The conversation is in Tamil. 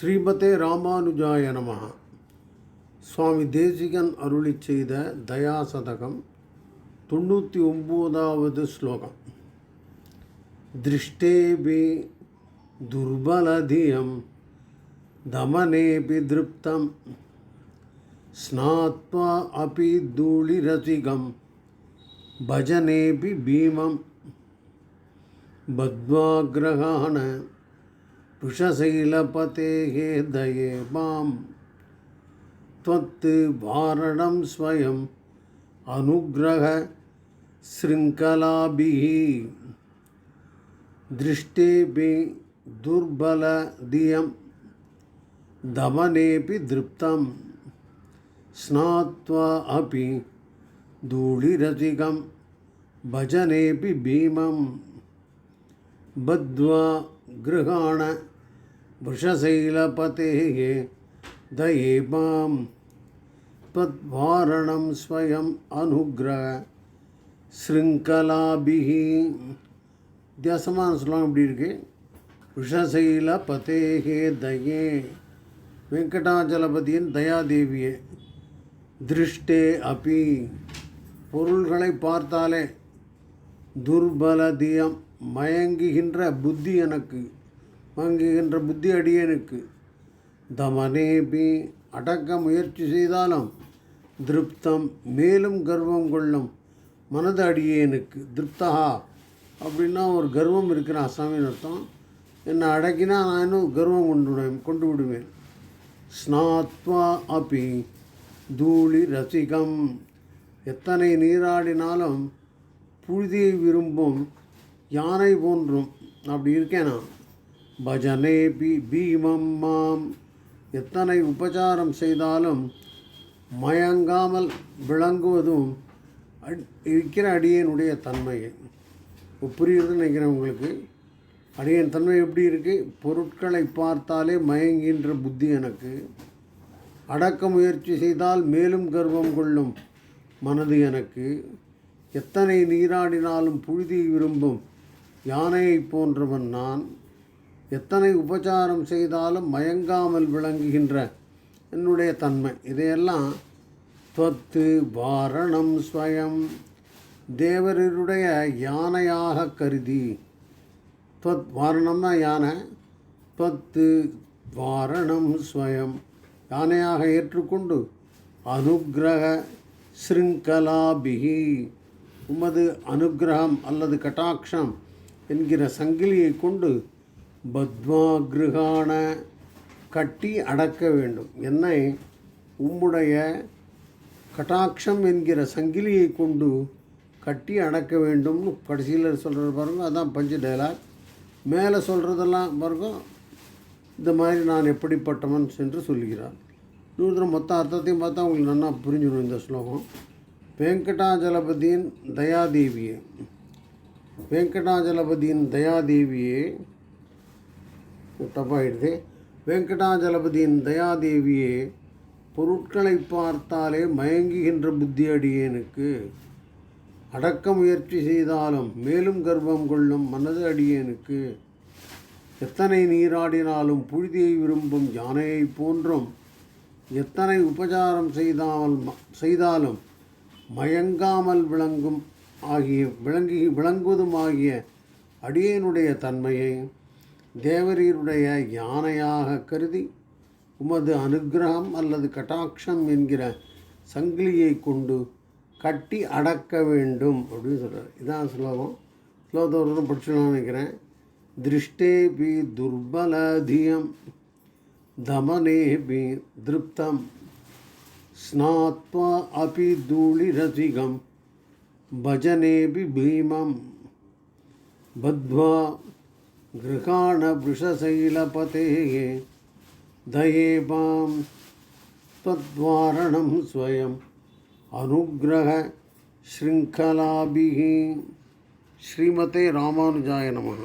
ஸ்ரீமதே ராமானுஜாய நம சுவாமி தேசிகன் அருளி செய்த தயாசதகம் தொண்ணூற்றி ஒம்போதாவது ஸ்லோகம் திருஷ்டேபி துர்பலதியம் தமனேபி திருப்தம். ஸ்நாத்வா அபி தூளிரசிகம் பஜனேபி பீமம். பத்வாகிரகான वृषशैलपतेः दये माँ त्वत् वारणं स्वयम् अनुग्रह शृङ्खलाभिः दृष्टेऽपि दुर्बलधियं, दमनेऽपि दृप्तं, स्नात्वा अपि धूळिरसिकं भजनेऽपि भीमम् बद्ध्वा गृहाण वृषशैलपतेः दये मां त्वद्वारणं स्वयम् अनुग्रह शृङ्खलाभिः வித்தியாசமான சொல்லலாம் இப்படி இருக்கு விஷசைல பதேகே தயே வெங்கடாஜலபதியின் தயாதேவியே திருஷ்டே அபி பொருள்களை பார்த்தாலே துர்பலதியம் மயங்குகின்ற புத்தி எனக்கு மயங்குகின்ற புத்தி அடியனுக்கு. தமனேபி அடக்க முயற்சி செய்தாலும் திருப்தம் மேலும் கர்வம் கொள்ளும் மனது அடியேனுக்கு. திருப்தகா அப்படின்னா ஒரு கர்வம் இருக்கிற அசாமின் அர்த்தம். என்னை அடக்கினா நான் இன்னும் கர்வம் கொண்டு விடுவேன் கொண்டு விடுவேன். ஸ்நாத்வா அப்பி தூளி ரசிகம். எத்தனை நீராடினாலும் புழுதியை விரும்பும் யானை போன்றும். அப்படி இருக்கேன் நான். பஜனே பி பீமம் மாம். எத்தனை உபச்சாரம் செய்தாலும் மயங்காமல் விளங்குவதும் அட்- இருக்கிற அடியனுடைய தன்மையை. புரியுதுன்னு நினைக்கிறேன் உங்களுக்கு. அடியன் தன்மை எப்படி இருக்குது பொருட்களை பார்த்தாலே மயங்கின்ற புத்தி எனக்கு. அடக்க முயற்சி செய்தால் மேலும் கர்வம் கொள்ளும் மனது எனக்கு. எத்தனை நீராடினாலும் புழுதி விரும்பும் யானையைப் போன்றவன் நான். எத்தனை உபச்சாரம் செய்தாலும் மயங்காமல் விளங்குகின்ற என்னுடைய தன்மை. இதையெல்லாம் தொத்து வாரணம் ஸ்வயம். தேவரருடைய யானையாக கருதி. தொத் வாரணம்னா யானை. தொத்து வாரணம் ஸ்வயம். யானையாக ஏற்றுக்கொண்டு அனுக்கிரக ஸ்ருங்கலாபிகி உமது அனுக்கிரகம் அல்லது கட்டாட்சம் என்கிற சங்கிலியை கொண்டு பத்மா கிருகான கட்டி அடக்க வேண்டும். என்னை உம்முடைய கட்டாட்சம் என்கிற சங்கிலியை கொண்டு கட்டி அடக்க வேண்டும்னு கடைசியில் சொல்கிறது பாருங்க. அதான் பஞ்சு டைலாக். மேலே சொல்கிறதெல்லாம் பாருங்க. இந்த மாதிரி நான் எப்படிப்பட்டவன் என்று சொல்கிறார். இன்னொரு மொத்த அர்த்தத்தையும் பார்த்தா உங்களுக்கு நல்லா புரிஞ்சிடும் இந்த ஸ்லோகம். வெங்கடாஜலபதியின் தயாதேவியை. வெங்கடாஜலபதியின் தயாதேவியே தப்பாயிடுது. வெங்கடாஜலபதியின் தயாதேவியே பொருட்களை பார்த்தாலே மயங்குகின்ற புத்தி அடியேனுக்கு அடக்க முயற்சி செய்தாலும் மேலும் கர்ப்பம் கொள்ளும் மனது அடியேனுக்கு. எத்தனை நீராடினாலும் புழுதியை விரும்பும் யானையைப் போன்றும் எத்தனை உபச்சாரம் செய்தாமல் ம- செய்தாலும் மயங்காமல் விளங்கும் ஆகிய விளங்கி விளங்குவதும் ஆகிய அடியேனுடைய தன்மையை தேவரீருடைய யானையாக கருதி உமது அனுக்கிரகம் அல்லது கட்டாட்சம் என்கிற சங்கிலியை கொண்டு கட்டி அடக்க வேண்டும் அப்படின்னு சொல்கிறார் இதான் ஸ்லோகம் ஸ்லோகத்தை ஒரு தடவை படிச்சுடலாம்னு நினைக்கிறேன் திருஷ்டேபி துர்பலதியம் दमनेऽपि दृप्तं स्नात्वा अपि धूळिरसिकं भजनेऽपि भीमं बद्ध्वा गृहाणवृषशैलपतेः दये माँ त्वद्वारणं स्वयम् अनुग्रह शृङ्खलाभिः श्रीमते रामानुजाय नमः।